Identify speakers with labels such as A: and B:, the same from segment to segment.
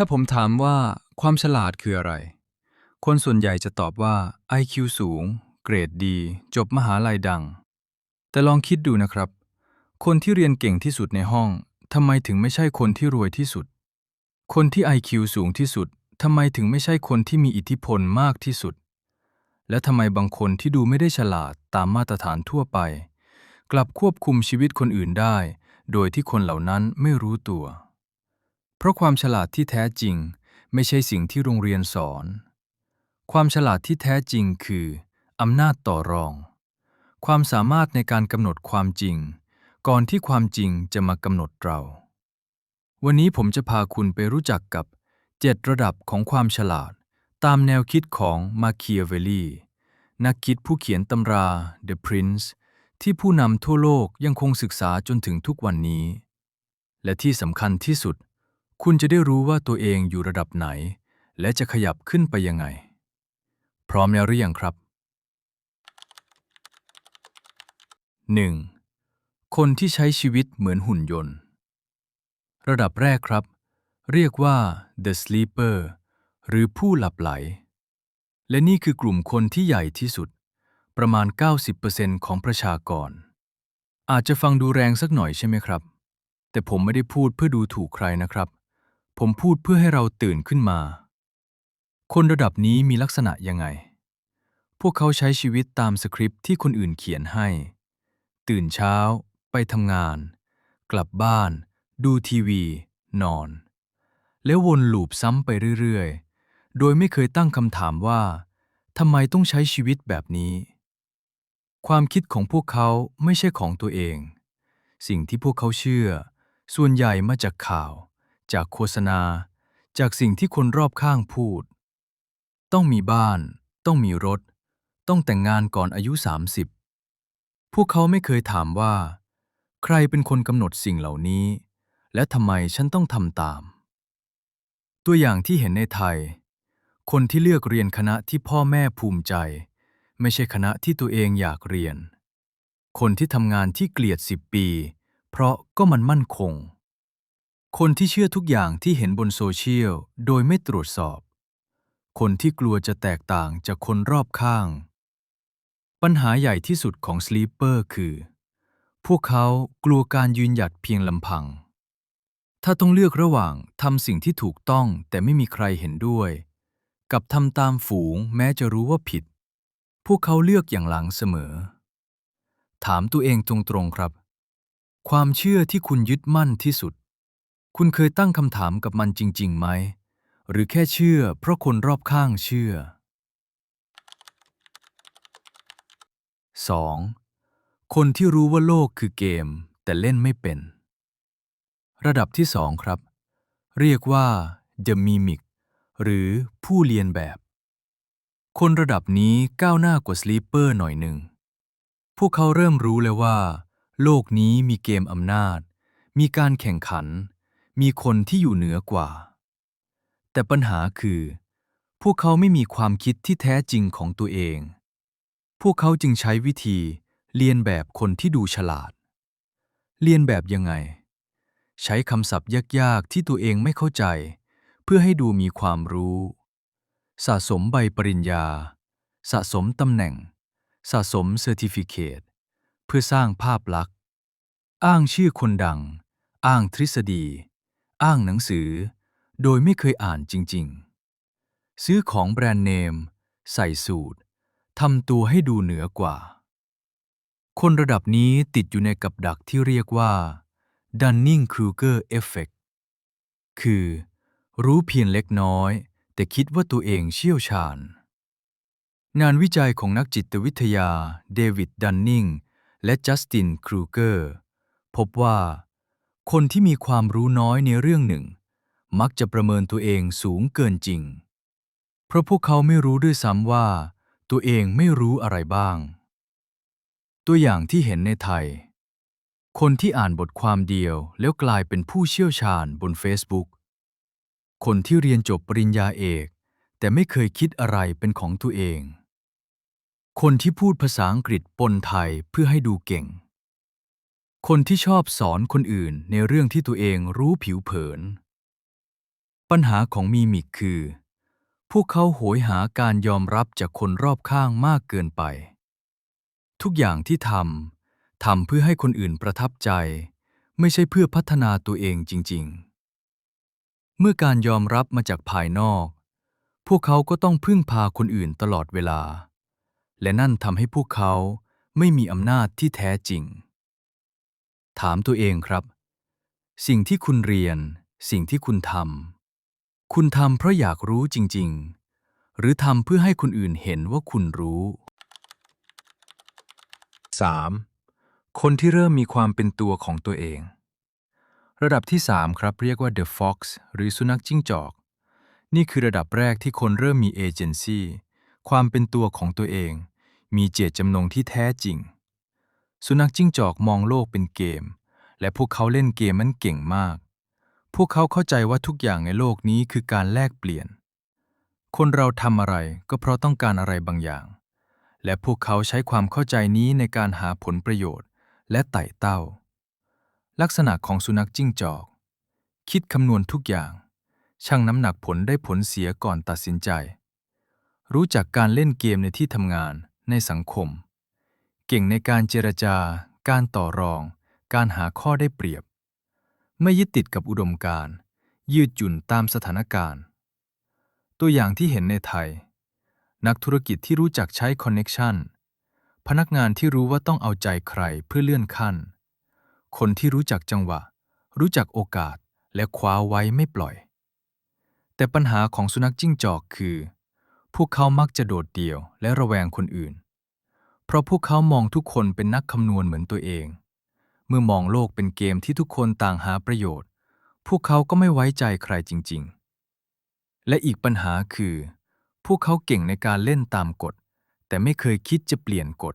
A: ถ้าผมถามว่าความฉลาดคืออะไร คนส่วนใหญ่จะตอบว่า IQ สูง เกรดดี จบมหาลัยดัง แต่ลองคิดดูนะครับ คนที่เรียนเก่งที่สุดในห้องทำไมถึงไม่ใช่คนที่รวยที่สุด คนที่ IQ สูงที่สุดทำไมถึงไม่ใช่คนที่มีอิทธิพลมากที่สุด และทำไมบางคนที่ดูไม่ได้ฉลาดตามมาตรฐานทั่วไป กลับควบคุมชีวิตคนอื่นได้ โดยที่คนเหล่านั้นไม่รู้ตัว เพราะความฉลาดที่แท้จริงไม่ใช่สิ่งที่โรงเรียนสอน ความฉลาดที่แท้จริงคืออำนาจต่อรอง ความสามารถในการกำหนดความจริง ก่อนที่ความจริงจะมากำหนดเรา วันนี้ผมจะพาคุณไปรู้จักกับ 7 ระดับของความฉลาด ตามแนวคิดของมาเคิอาเวลลี นักคิดผู้เขียนตำรา The Prince ที่ผู้นำทั่วโลกยังคงศึกษาจนถึงทุกวันนี้ และที่สำคัญที่สุด คุณจะได้รู้ว่าตัวเองอยู่ระดับไหน และจะขยับขึ้นไปยังไง พร้อมแล้วหรือยังครับ 1. คนที่ใช้ชีวิตเหมือนหุ่นยนต์ ระดับแรกครับ เรียกว่า the sleeper หรือผู้หลับไหล และนี่คือกลุ่มคนที่ใหญ่ที่สุด ประมาณ 90%ของประชากร อาจจะฟังดูแรงสักหน่อยใช่ไหมครับ แต่ผมไม่ได้พูดเพื่อดูถูกใครนะครับ ผมพูดเพื่อให้เราตื่นขึ้นมา คนระดับนี้มีลักษณะยังไง พวกเขาใช้ชีวิตตามสคริปที่คนอื่นเขียนให้ ตื่นเช้า ไปทำงาน กลับบ้าน ดูทีวี นอน แล้ววนลูปซ้ำไปเรื่อยๆ โดยไม่เคยตั้งคำถามว่าทำไมต้องใช้ชีวิตแบบนี้ ความคิดของพวกเขาไม่ใช่ของตัวเอง สิ่งที่พวกเขาเชื่อ ส่วนใหญ่มาจากข่าว จากโฆษณา จากสิ่งที่คนรอบข้างพูด ต้องมีบ้าน ต้องมีรถ ต้องแต่งงานก่อนอายุ 30 พวกเขาไม่เคยถามว่า ใครเป็นคนกำหนดสิ่งเหล่านี้ และทำไมฉันต้องทำตาม ตัวอย่างที่เห็นในไทย คนที่เลือกเรียนคณะที่พ่อแม่ภูมิใจ ไม่ใช่คณะที่ตัวเองอยากเรียน คนที่ทำงานที่เกลียดสิบปี เพราะก็มันมั่นคง คนที่เชื่อทุกอย่างที่เห็นบนโซเชียลโดยไม่ตรวจสอบ คนที่กลัวจะแตกต่างจากคนรอบข้าง ปัญหาใหญ่ที่สุดของสลีปเปอร์คือ พวกเขากลัวการยืนหยัดเพียงลำพัง ถ้าต้องเลือกระหว่างทำสิ่งที่ถูกต้องแต่ไม่มีใครเห็นด้วย กับทำตามฝูงแม้จะรู้ว่าผิด พวกเขาเลือกอย่างหลังเสมอ ถามตัวเองตรงๆครับ ความเชื่อที่คุณยึดมั่นที่สุด คุณเคยตั้งคำถามกับมันจริง ๆ ไหม หรือแค่เชื่อ เพราะคนรอบข้างเชื่อ 2. คนที่รู้ว่าโลกคือเกม แต่เล่นไม่เป็น ระดับที่สองครับ เรียกว่า The Mimic หรือผู้เรียนแบบ คนระดับนี้ก้าวหน้ากว่า Sleeper หน่อยหนึ่ง พวกเขาเริ่มรู้แล้วว่า โลกนี้มีเกมอำนาจ มีการแข่งขัน มีคนที่อยู่เหนือกว่า แต่ปัญหาคือ พวกเขาไม่มีความคิดที่แท้จริงของตัวเอง พวกเขาจึงใช้วิธีเรียนแบบคนที่ดูฉลาด เรียนแบบยังไง ใช้คำศัพท์ยากๆที่ตัวเองไม่เข้าใจ เพื่อให้ดูมีความรู้ สะสมใบปริญญา สะสมตำแหน่ง สะสมเซอร์ติฟิเคตเพื่อสร้างภาพลักษณ์ อ้างชื่อคนดัง อ้างทฤษฎี อ้างหนังสือ โดยไม่เคยอ่านจริง ๆ ซื้อของแบรนด์เนม ใส่สูตรทำตัวให้ดูเหนือกว่า คนระดับนี้ติดอยู่ในกับดักที่เรียกว่า Dunning-Kruger Effect คือ รู้เพียงเล็กน้อย แต่คิดว่าตัวเองเชี่ยวชาญ งานวิจัยของนักจิตวิทยาเดวิดดันนิงและจัสตินครูเกอร์พบว่า คนที่มีความรู้น้อยในเรื่องหนึ่ง มักจะประเมินตัวเองสูงเกินจริง เพราะพวกเขาไม่รู้ด้วยซ้ำว่า ตัวเองไม่รู้อะไรบ้าง ตัวอย่างที่เห็นในไทย คนที่อ่านบทความเดียวแล้วกลายเป็นผู้เชี่ยวชาญบน Facebook คนที่เรียนจบปริญญาเอก แต่ไม่เคยคิดอะไรเป็นของตัวเอง คนที่พูดภาษาอังกฤษปนไทยเพื่อให้ดูเก่ง คนที่ชอบสอนคนอื่นในเรื่องที่ตัวเองรู้ผิวเผิน ปัญหาของมีมิกคือ พวกเขาโหยหาการยอมรับจากคนรอบข้างมากเกินไป ทุกอย่างที่ทำทำเพื่อให้คนอื่นประทับใจ ไม่ใช่เพื่อพัฒนาตัวเองจริง ๆ เมื่อการยอมรับมาจากภายนอก พวกเขาก็ต้องพึ่งพาคนอื่นตลอดเวลา และนั่นทำให้พวกเขาไม่มีอำนาจที่แท้จริง ถามตัวเองครับ สิ่งที่คุณเรียน สิ่งที่คุณทำคุณทำเพราะอยากรู้จริง ๆ หรือทำเพื่อให้คนอื่นเห็นว่าคุณรู้ 3. คนที่เริ่มมีความเป็นตัวของตัวเอง ระดับที่ 3 ครับเรียกว่า The Fox หรือสุนัขจิ้งจอก นี่คือระดับแรกที่คนเริ่มมีเอเจนซี่ความเป็นตัวของตัวเอง มีเจตจำนงที่แท้จริง สุนัขจิ้งจอกมองโลกเป็นเกม และพวกเขาเล่นเกมมันเก่งมาก พวกเขาเข้าใจว่าทุกอย่างในโลกนี้คือการแลกเปลี่ยน คนเราทำอะไรก็เพราะต้องการอะไรบางอย่าง และพวกเขาใช้ความเข้าใจนี้ในการหาผลประโยชน์ และไต่เต้า ลักษณะของสุนัขจิ้งจอก คิดคำนวณทุกอย่าง ชั่งน้ำหนักผลได้ผลเสียก่อนตัดสินใจ รู้จักการเล่นเกมในที่ทำงานในสังคม เก่งในการเจรจา การต่อรอง การหาข้อได้เปรียบ ไม่ยึดติดกับอุดมการ ยืดหยุ่นตามสถานการณ์ ตัวอย่างที่เห็นในไทย นักธุรกิจที่รู้จักใช้คอนเน็ชันพนักงานที่รู้ว่าต้องเอาใจใครเพื่อเลื่อนขั้น คนที่รู้จักจังหวะ รู้จักโอกาสและคว้าไว้ไม่ปล่อย แต่ปัญหาของสุนัขจิ้งจอกคือ พวกเขามักจะโดดเดี่ยวและระแวงคนอื่น เพราะพวกเขามองทุกคนเป็นนักคำนวณเหมือนตัวเอง เมื่อมองโลกเป็นเกมที่ทุกคนต่างหาประโยชน์ พวกเขาก็ไม่ไว้ใจใครจริง ๆ และอีกปัญหาคือ พวกเขาเก่งในการเล่นตามกฎ แต่ไม่เคยคิดจะเปลี่ยนกฎ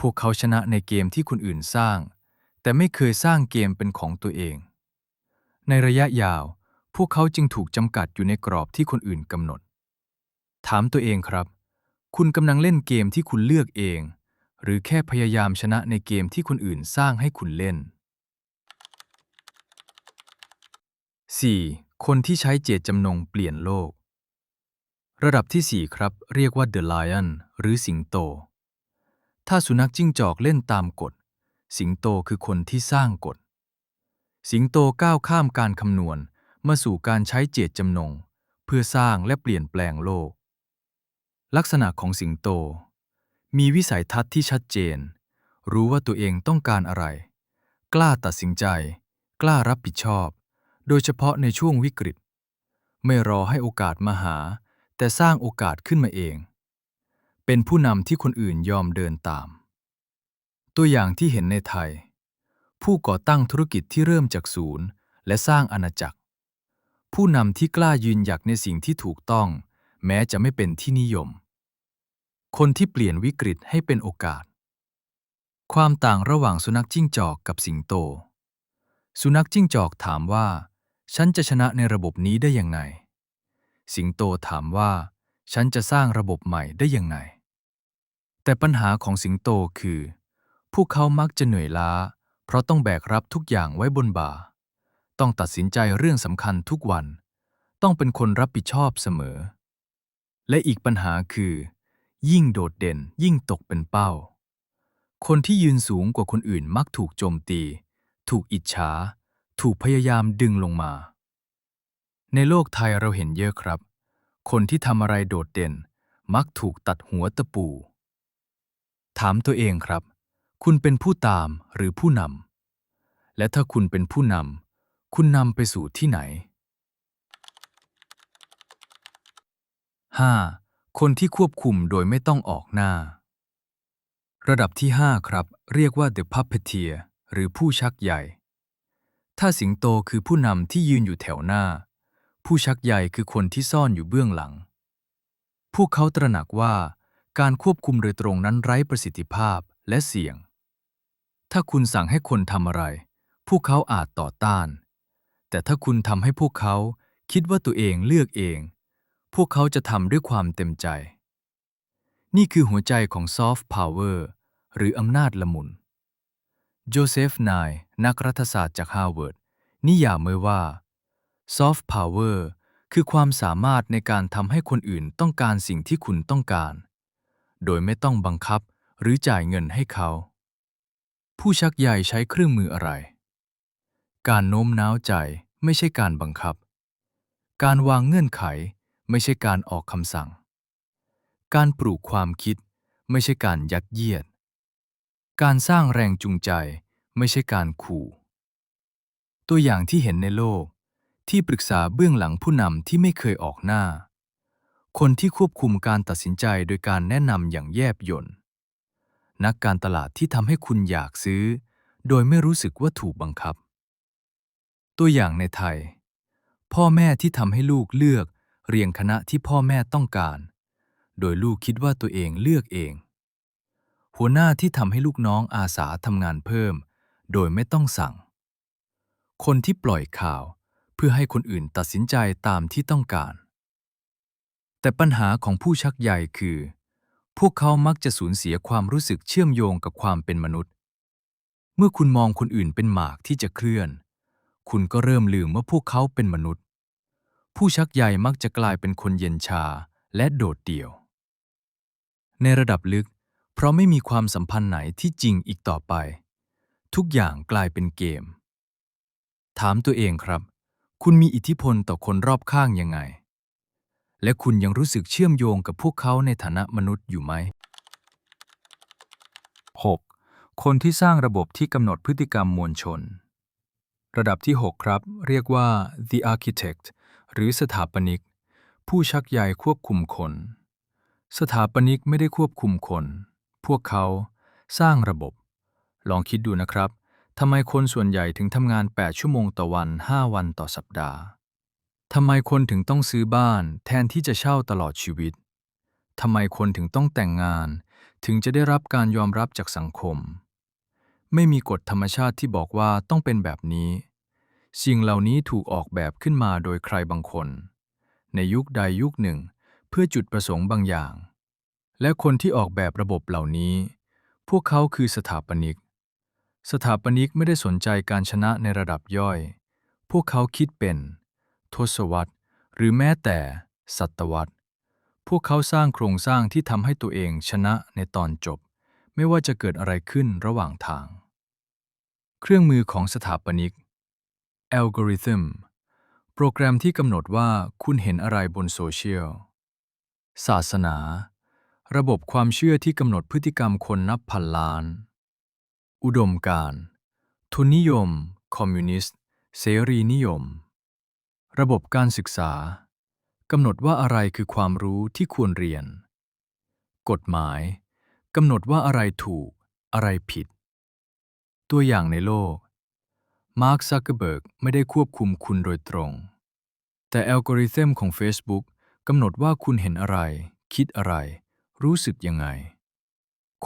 A: พวกเขาชนะในเกมที่คนอื่นสร้าง แต่ไม่เคยสร้างเกมเป็นของตัวเอง ในระยะยาว พวกเขาจึงถูกจำกัดอยู่ในกรอบที่คนอื่นกำหนด ถามตัวเองครับ คุณกำลังเล่นเกมที่คุณเลือกเอง หรือแค่พยายามชนะในเกมที่คนอื่นสร้างให้คุณเล่น 4. คนที่ใช้เจตจำนงเปลี่ยนโลก ระดับที่ 4 ครับ เรียกว่า The Lion หรือสิงโต ถ้าสุนัขจิ้งจอกเล่นตามกฎ สิงโตคือคนที่สร้างกฎ สิงโตก้าวข้ามการคำนวณมาสู่การใช้เจตจำนง เพื่อสร้างและเปลี่ยนแปลงโลก ลักษณะของสิงโต มีวิสัยทัศน์ที่ชัดเจน รู้ว่าตัวเองต้องการอะไร กล้าตัดสินใจ กล้ารับผิดชอบ โดยเฉพาะในช่วงวิกฤต ไม่รอให้โอกาสมาหา แต่สร้างโอกาสขึ้นมาเอง เป็นผู้นำที่คนอื่นยอมเดินตาม ตัวอย่างที่เห็นในไทย ผู้ก่อตั้งธุรกิจที่เริ่มจากศูนย์ และสร้างอาณาจักร ผู้นำที่กล้ายืนหยัดในสิ่งที่ถูกต้อง แม้จะไม่เป็นที่นิยม คนที่เปลี่ยนวิกฤตให้เป็นโอกาส ความต่างระหว่างสุนัขจิ้งจอกกับสิงโต สุนัขจิ้งจอกถามว่า ฉันจะชนะในระบบนี้ได้ยังไง สิงโตถามว่า ฉันจะสร้างระบบใหม่ได้ยังไง แต่ปัญหาของสิงโตคือ พวกเขามักจะเหนื่อยล้า เพราะต้องแบกรับทุกอย่างไว้บนบ่า ต้องตัดสินใจเรื่องสำคัญทุกวัน ต้องเป็นคนรับผิดชอบเสมอ และอีกปัญหาคือ ยิ่งโดดเด่นยิ่งตกเป็นเป้า คนที่ยืนสูงกว่าคนอื่นมักถูกโจมตี ถูกอิจฉา ถูกพยายามดึงลงมา ในโลกไทยเราเห็นเยอะครับ คนที่ทำอะไรโดดเด่น มักถูกตัดหัวตะปู ถามตัวเองครับ คุณเป็นผู้ตามหรือผู้นำและถ้าคุณเป็นผู้นำคุณนำไปสู่ที่ไหน 5. คนที่ควบคุมโดยไม่ต้องออกหน้า ระดับที่ 5 ครับ เรียกว่า The Puppeteer หรือผู้ชักใหญ่ ถ้าสิงโตคือผู้นำที่ยืนอยู่แถวหน้า ผู้ชักใหญ่คือคนที่ซ่อนอยู่เบื้องหลัง พวกเขาตระหนักว่า การควบคุมโดยตรงนั้นไร้ประสิทธิภาพและเสี่ยง ถ้าคุณสั่งให้คนทำอะไร พวกเขาอาจต่อต้าน แต่ถ้าคุณทำให้พวกเขาคิดว่าตัวเองเลือกเอง พวกเขาจะทำด้วยความเต็มใจ นี่คือหัวใจของซอฟต์พาวเวอร์หรืออำนาจละมุน โจเซฟนายนักรัฐศาสตร์จากฮาร์วาร์ดนิยามไว้ว่า Soft Power คือความสามารถในการทำให้คนอื่นต้องการสิ่งที่คุณต้องการ โดยไม่ต้องบังคับหรือจ่ายเงินให้เขา ผู้ชักใยใช้เครื่องมืออะไร การโน้มน้าวใจไม่ใช่การบังคับ การวางเงื่อนไข ไม่ใช่การออกคำสั่ง การปลูกความคิด ไม่ใช่การยัดเยียด การสร้างแรงจูงใจ ไม่ใช่การขู่ตัวอย่างที่เห็นในโลก ที่ปรึกษาเบื้องหลังผู้นำที่ไม่เคยออกหน้า คนที่ควบคุมการตัดสินใจโดยการแนะนำอย่างแยบยลนักการตลาดที่ทำให้คุณอยากซื้อ โดยไม่รู้สึกว่าถูกบังคับ ตัวอย่างในไทย พ่อแม่ที่ทำให้ลูกเลือก เรียงคณะที่พ่อแม่ต้องการ โดยลูกคิดว่าตัวเองเลือกเอง หัวหน้าที่ทำให้ลูกน้องอาสาทำงานเพิ่ม โดยไม่ต้องสั่ง คนที่ปล่อยข่าวเพื่อให้คนอื่นตัดสินใจตามที่ต้องการ แต่ปัญหาของผู้ชักใยคือ พวกเขามักจะสูญเสียความรู้สึกเชื่อมโยงกับความเป็นมนุษย์ เมื่อคุณมองคนอื่นเป็นหมากที่จะเคลื่อน คุณก็เริ่มลืมว่าพวกเขาเป็นมนุษย์ ผู้ชักใยมักจะกลายเป็นคนเย็นชาและโดดเดี่ยว ในระดับลึก เพราะไม่มีความสัมพันธ์ไหนที่จริงอีกต่อไป ทุกอย่างกลายเป็นเกม ถามตัวเองครับ คุณมีอิทธิพลต่อคนรอบข้างยังไง และคุณยังรู้สึกเชื่อมโยงกับพวกเขาในฐานะมนุษย์อยู่ไหม 6. คนที่สร้างระบบที่กำหนดพฤติกรรมมวลชน ระดับที่ 6 ครับ เรียกว่า the architect หรือสถาปนิก ผู้ชักใยควบคุมคน สถาปนิกไม่ได้ควบคุมคน พวกเขาสร้างระบบ ลองคิดดูนะครับทำไมคนส่วนใหญ่ถึงทำงาน 8 ชั่วโมงต่อวัน 5 วันต่อสัปดาห์ทำไมคนถึงต้องซื้อบ้านแทนที่จะเช่าตลอดชีวิตทำไมคนถึงต้องแต่งงาน ถึงจะได้รับการยอมรับจากสังคม ไม่มีกฎธรรมชาติที่บอกว่าต้องเป็นแบบนี้ สิ่งเหล่านี้ถูกออกแบบขึ้นมาโดยใครบางคน ในยุคใดยุคหนึ่ง เพื่อจุดประสงค์บางอย่าง และคนที่ออกแบบระบบเหล่านี้ พวกเขาคือสถาปนิก สถาปนิกไม่ได้สนใจการชนะในระดับย่อย พวกเขาคิดเป็น ทศวรรษ หรือแม้แต่ ศตวรรษ พวกเขาสร้างโครงสร้างที่ทำให้ตัวเองชนะในตอนจบ ไม่ว่าจะเกิดอะไรขึ้นระหว่างทาง เครื่องมือของสถาปนิก อัลกอริทึมโปรแกรมที่กำหนดว่าคุณเห็นอะไรบนโซเชียล ศาสนา ระบบความเชื่อที่กำหนดพฤติกรรมคนนับพันล้าน อุดมการณ์ทุนนิยม คอมมิวนิสต์ เสรีนิยม ระบบการศึกษากำหนดว่าอะไรคือความรู้ที่ควรเรียน กฎหมายกำหนดว่าอะไรถูก อะไรผิด ตัวอย่างในโลก มาร์คซักเกอร์เบิร์กไม่ได้ควบคุมคุณโดยตรง แต่อัลกอริทึมของ Facebook กำหนดว่าคุณเห็นอะไร คิดอะไร รู้สึกยังไง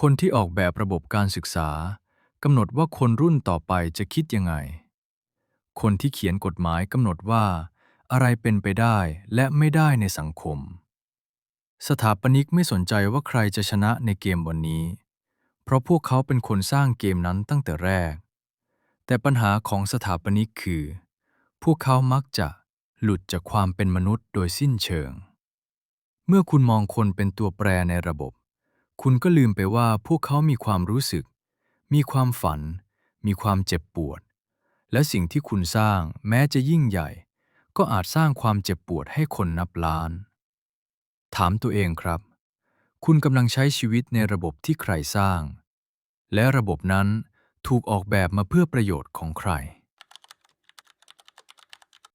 A: คนที่ออกแบบระบบการศึกษากำหนดว่าคนรุ่นต่อไปจะคิดยังไง คนที่เขียนกฎหมายกำหนดว่า อะไรเป็นไปได้และไม่ได้ในสังคม สถาปนิกไม่สนใจว่าใครจะชนะในเกมวันนี้ เพราะพวกเขาเป็นคนสร้างเกมนั้นตั้งแต่แรก แต่ปัญหาของสถาปนิกคือ พวกเขามักจะหลุดจากความเป็นมนุษย์โดยสิ้นเชิง เมื่อคุณมองคนเป็นตัวแปรในระบบ คุณก็ลืมไปว่าพวกเขามีความรู้สึก มีความฝัน มีความเจ็บปวด และสิ่งที่คุณสร้างแม้จะยิ่งใหญ่ ก็อาจสร้างความเจ็บปวดให้คนนับล้าน ถามตัวเองครับ คุณกำลังใช้ชีวิตในระบบที่ใครสร้าง และระบบนั้น ถูกออกแบบมาเพื่อประโยชน์ของใคร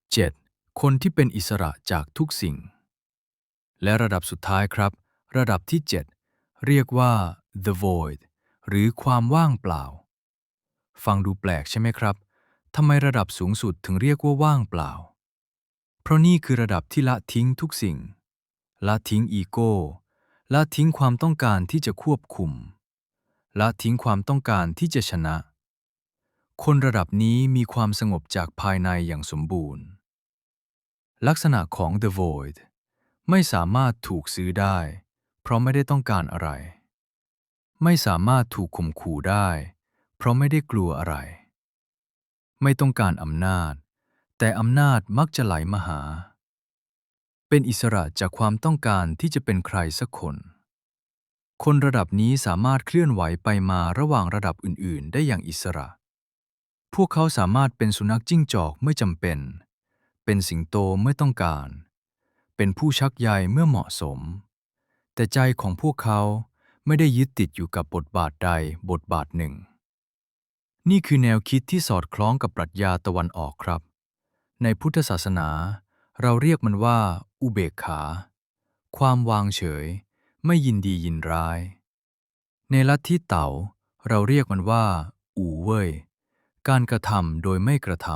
A: 7. คนที่เป็นอิสระจากทุกสิ่ง และระดับสุดท้ายครับ ระดับที่ 7 เรียกว่า the void หรือความว่างเปล่า ฟังดูแปลกใช่ไหมครับทำไมระดับสูงสุดถึงเรียกว่าว่างเปล่า เพราะนี่คือระดับที่ละทิ้งทุกสิ่ง ละทิ้งอีโก้ ละทิ้งความต้องการที่จะควบคุม ละทิ้งความต้องการที่จะชนะ คนระดับนี้มีความสงบจากภายในอย่างสมบูรณ์ ลักษณะของ The Void ไม่สามารถถูกซื้อได้ เพราะไม่ได้ต้องการอะไร ไม่สามารถถูกข่มขู่ได้ เพราะไม่ได้กลัวอะไร ไม่ต้องการอำนาจ แต่อำนาจมักจะไหลมาหา เป็นอิสระจากความต้องการที่จะเป็นใครสักคน คนระดับนี้สามารถเคลื่อนไหวไปมาระหว่างระดับอื่น ๆ ได้อย่างอิสระ พวกเขาสามารถเป็นสุนัขจิ้งจอกเมื่อจำเป็น เป็นสิงโตเมื่อต้องการ เป็นผู้ชักใยเมื่อเหมาะสม แต่ใจของพวกเขาไม่ได้ยึดติดอยู่กับบทบาทใดบทบาทหนึ่ง นี่คือแนวคิดที่สอดคล้องกับปรัชญาตะวันออกครับ ในพุทธศาสนา เราเรียกมันว่า อุเบกขา ความวางเฉย ไม่ยินดียินร้าย ในลัทธิเต๋าเราเรียกมันว่า อู่เว่ย การกระทำโดยไม่กระท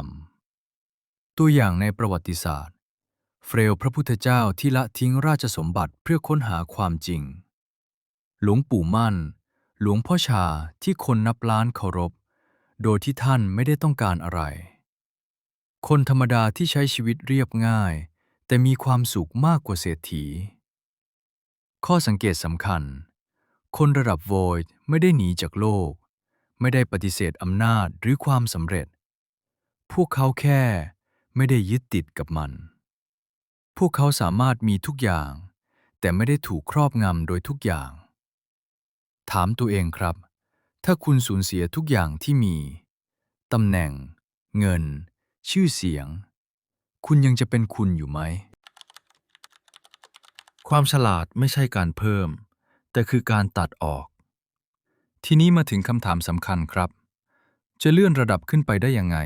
A: ำ ตัวอย่างในประวัติศาสตร์ เฟรลพระพุทธเจ้าที่ละทิ้งราชสมบัติเพื่อค้นหาความจริง หลวงปู่มั่น หลวงพ่อชาที่คนนับล้านเคารพ โดยที่ท่านไม่ได้ต้องการอะไร คนธรรมดาที่ใช้ชีวิตเรียบง่าย แต่มีความสุขมากกว่าเศรษฐี ข้อสังเกตสำคัญ คนระดับโวอยไม่ได้หนีจากโลก ไม่ได้ปฏิเสธอำนาจหรือความสำเร็จ พวกเขาแค่ไม่ได้ยึดติดกับมัน พวกเขาสามารถมีทุกอย่าง แต่ไม่ได้ถูกครอบงำโดยทุกอย่าง ถามตัวเองครับ ถ้าคุณสูญเสียทุกอย่างที่มีตำแหน่ง เงิน ชื่อเสียง คุณยังจะเป็นคุณอยู่ไหม ความฉลาดไม่ใช่การเพิ่ม แต่คือการตัดออก ทีนี้มาถึงคำถามสำคัญครับ จะเลื่อนระดับขึ้นไปได้ยังไง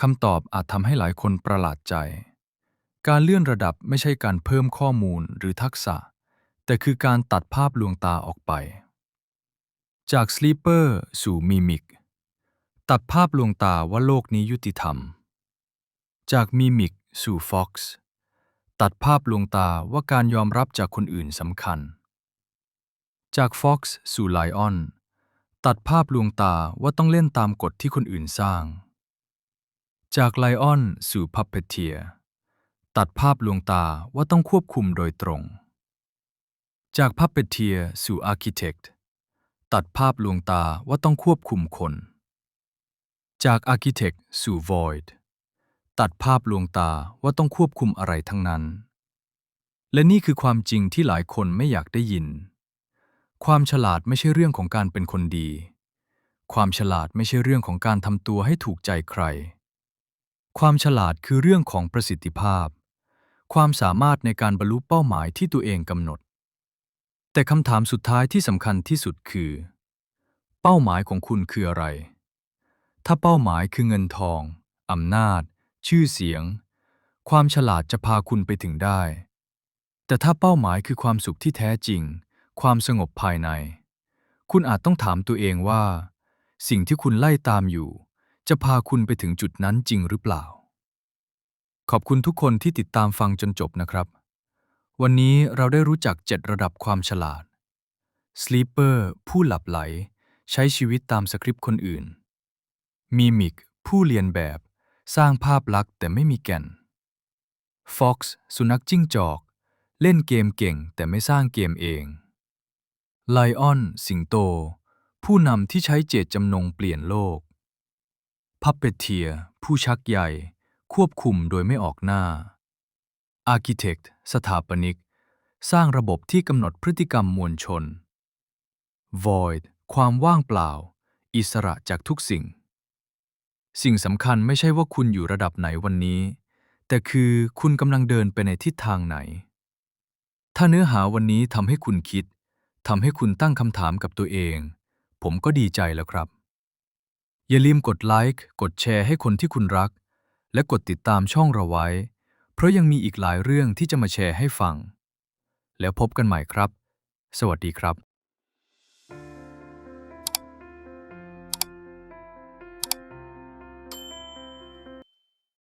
A: คำตอบอาจทำให้หลายคนประหลาดใจ การเลื่อนระดับไม่ใช่การเพิ่มข้อมูลหรือทักษะ แต่คือการตัดภาพลวงตาออกไป จาก Sleeper สู่ Mimic ตัดภาพลวงตาว่าโลกนี้ยุติธรรม จาก Mimic สู่ Fox ตัดภาพลวงตาว่าการยอมรับจากคนอื่นสำคัญ จาก Fox สู่ Lion ตัดภาพลวงตาว่าต้องเล่นตามกฎที่คนอื่นสร้าง จาก Lion สู่ Puppeteer ตัดภาพลวงตาว่าต้องควบคุมโดยตรง จาก Puppeteer สู่ Architect ตัดภาพลวงตาว่าต้องควบคุมคน จาก Architect สู่ Void ตัดภาพลวงตาว่าต้องควบคุมอะไรทั้งนั้น และนี่คือความจริงที่หลายคนไม่อยากได้ยิน ความฉลาดไม่ใช่เรื่องของการเป็นคนดี ความฉลาดไม่ใช่เรื่องของการทำตัวให้ถูกใจใคร ความฉลาดคือเรื่องของประสิทธิภาพ ความสามารถในการบรรลุเป้าหมายที่ตัวเองกำหนด แต่คำถามสุดท้ายที่สำคัญที่สุดคือ เป้าหมายของคุณคืออะไร ถ้าเป้าหมายคือเงินทองอำนาจ ชื่อเสียง ความฉลาดจะพาคุณไปถึงได้ แต่ถ้าเป้าหมายคือความสุขที่แท้จริง ความสงบภายใน คุณอาจต้องถามตัวเองว่า สิ่งที่คุณไล่ตามอยู่ จะพาคุณไปถึงจุดนั้นจริงหรือเปล่า ขอบคุณทุกคนที่ติดตามฟังจนจบนะครับ วันนี้เราได้รู้จัก 7 ระดับความฉลาด Sleeper ผู้หลับไหล ใช้ชีวิตตามสคริปต์คนอื่น Mimic ผู้เรียนแบบ สร้างภาพลักษณ์แต่ไม่มีแก่น Fox สุนัขจิ้งจอก เล่นเกมเก่งแต่ไม่สร้างเกมเอง Lion สิงโต ผู้นำที่ใช้เจตจำนงเปลี่ยนโลก Puppeteer ผู้ชักใยควบคุมโดยไม่ออกหน้า Architect สถาปนิก สร้างระบบที่กำหนดพฤติกรรมมวลชน Void ความว่างเปล่า อิสระจากทุกสิ่ง สิ่งสำคัญไม่ใช่ว่าคุณอยู่ระดับไหนวันนี้ แต่คือคุณกำลังเดินไปในทิศทางไหน ถ้าเนื้อหาวันนี้ทำให้คุณคิดทำให้คุณตั้งคำถามกับตัวเอง ผมก็ดีใจแล้วครับ อย่าลืมกดไลค์กดแชร์ให้คนที่คุณรัก และกดติดตามช่องเราไว้ เพราะยังมีอีกหลายเรื่องที่จะมาแชร์ให้ฟัง แล้วพบกันใหม่ครับ สวัสดีครับ